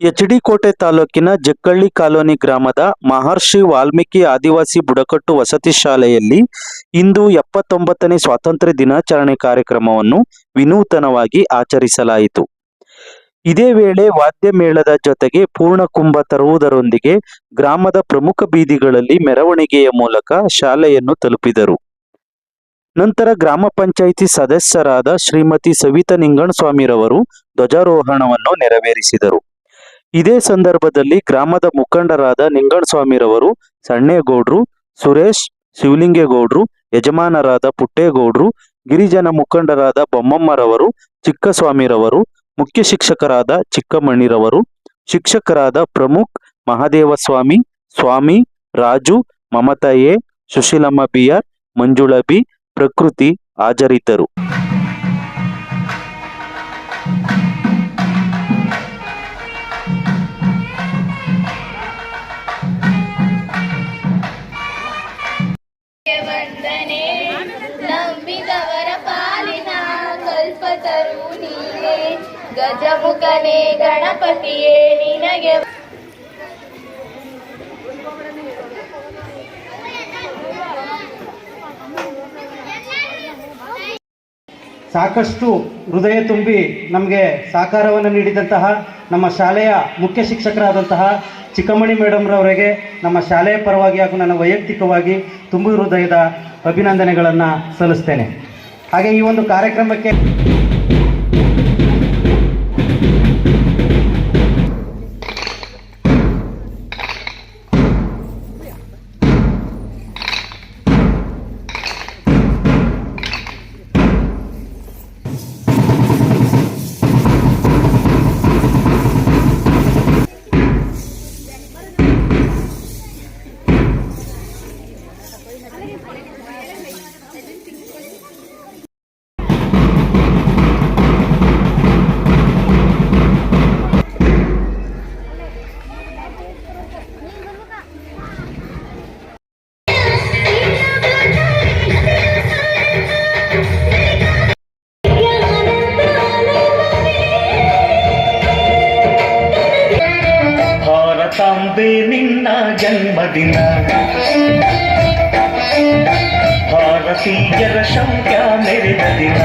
ಎಚ್ಡಿಕೋಟೆ ತಾಲೂಕಿನ ಜಕ್ಕಳ್ಳಿ ಕಾಲೋನಿ ಗ್ರಾಮದ ಮಹರ್ಷಿ ವಾಲ್ಮೀಕಿ ಆದಿವಾಸಿ ಬುಡಕಟ್ಟು ವಸತಿ ಶಾಲೆಯಲ್ಲಿ ಇಂದು ಎಪ್ಪತ್ತೊಂಬತ್ತನೇ ಸ್ವಾತಂತ್ರ್ಯ ದಿನಾಚರಣೆ ಕಾರ್ಯಕ್ರಮವನ್ನು ವಿನೂತನವಾಗಿ ಆಚರಿಸಲಾಯಿತು. ಇದೇ ವೇಳೆ ವಾದ್ಯ ಮೇಳದ ಜೊತೆಗೆ ಪೂರ್ಣಕುಂಭ ತರುವುದರೊಂದಿಗೆ ಗ್ರಾಮದ ಪ್ರಮುಖ ಬೀದಿಗಳಲ್ಲಿ ಮೆರವಣಿಗೆಯ ಮೂಲಕ ಶಾಲೆಯನ್ನು ತಲುಪಿದರು. ನಂತರ ಗ್ರಾಮ ಪಂಚಾಯಿತಿ ಸದಸ್ಯರಾದ ಶ್ರೀಮತಿ ಸವಿತಾ ನಿಂಗಣಸ್ವಾಮಿರವರು ಧ್ವಜಾರೋಹಣವನ್ನು ನೆರವೇರಿಸಿದರು. ಇದೇ ಸಂದರ್ಭದಲ್ಲಿ ಗ್ರಾಮದ ಮುಖಂಡರಾದ ನಿಂಗಣಸ್ವಾಮಿರವರು, ಸಣ್ಣೇಗೌಡ್ರು, ಸುರೇಶ್ ಶಿವಲಿಂಗೇಗೌಡ್ರು, ಯಜಮಾನರಾದ ಪುಟ್ಟೇಗೌಡ್ರು, ಗಿರಿಜನ ಮುಖಂಡರಾದ ಬೊಮ್ಮಮ್ಮರವರು, ಚಿಕ್ಕಸ್ವಾಮಿರವರು, ಮುಖ್ಯ ಶಿಕ್ಷಕರಾದ ಚಿಕ್ಕಮಣ್ಣಿರವರು, ಶಿಕ್ಷಕರಾದ Pramukh Mahadevaswamy, Swamy Raju Mamata Sushilamma B R Manjula B Prakruthi ಹಾಜರಿದ್ದರು. ನಂಬಿದವರ ಪಾಲಿನ ಕಲ್ಪತರು ನೀನೆ. ಗಜಮುಖನೇ ಗಣಪತಿಯೇ ನಿನಗೆ ಸಾಕಷ್ಟು ಹೃದಯ ತುಂಬಿ ನಮಗೆ ಸಹಕಾರವನ್ನು ನೀಡಿದಂತಹ ನಮ್ಮ ಶಾಲೆಯ ಮುಖ್ಯ ಶಿಕ್ಷಕರಾದಂತಹ ಚಿಕ್ಕಮಣಿ ಮೇಡಮ್ರವರಿಗೆ ನಮ್ಮ ಶಾಲೆಯ ಪರವಾಗಿ ಹಾಗೂ ನನ್ನ ವೈಯಕ್ತಿಕವಾಗಿ ತುಂಬು ಹೃದಯದ ಅಭಿನಂದನೆಗಳನ್ನು ಸಲ್ಲಿಸ್ತೇನೆ. ಹಾಗೆ ಈ ಒಂದು ಕಾರ್ಯಕ್ರಮಕ್ಕೆ ಭಾರತಾಂಬೆ ನಿನ್ನ ಜನ್ಮದಿನ ಭಾರತೀಯರ ಶೌರ್ಯ ಮೆರೆದ ದಿನ